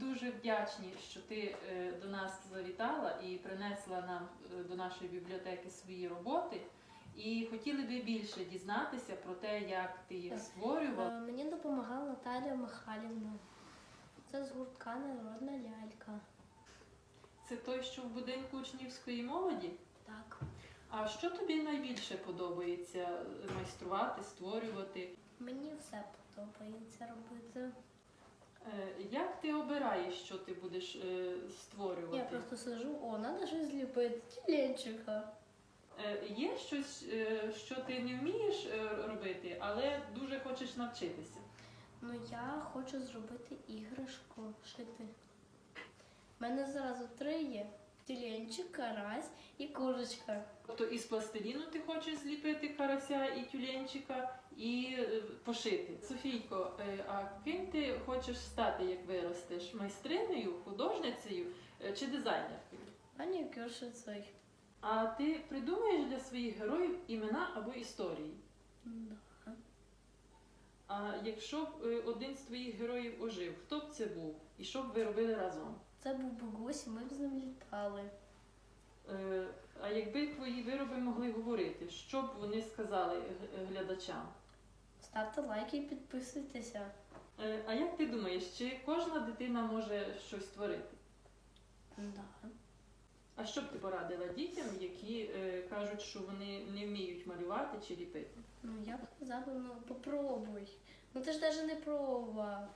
дуже вдячні, що ти е, до нас завітала і принесла нам е, до нашої бібліотеки свої роботи. І хотіли би більше дізнатися про те, як ти їх створювала. Е, Мені допомагала Наталія Михайлівна. Це з гуртка Народна лялька. Це той, що в будинку учнівської молоді. Так. А що тобі найбільше подобається майструвати, створювати? Мені все подобається робити. Е, Як ти обираєш, що ти будеш е, створювати? Я просто сижу, о, треба щось зліпити. Тіленчика. Е, Є щось, що ти не вмієш робити, але дуже хочеш навчитися. Ну я хочу зробити іграшку шити. У мене зразу три є: тіленчик, карась і курочка. Тобто із пластиліну ти хочеш зліпити карася і тюленчика і е, пошити. Софійко, е, а ким ти хочеш стати, як виростеш? Майстриною, художницею е, чи дизайнеркою? Манікюршицею. А ти придумаєш для своїх героїв імена або історії? Да. А якщо б один з твоїх героїв ожив, хто б це був? І що б ви робили разом? Це був би гусь, і ми б з ним літали. Е, А якби твої вироби могли говорити, що б вони сказали глядачам? Ставте лайки і підписуйтеся. Е, А як ти думаєш, чи кожна дитина може щось творити? Да. А що б ти порадила дітям, які е, кажуть, що вони не вміють малювати чи ліпити? Ну я б сказала, ну попробуй. Ну ти ж навіть не пробував.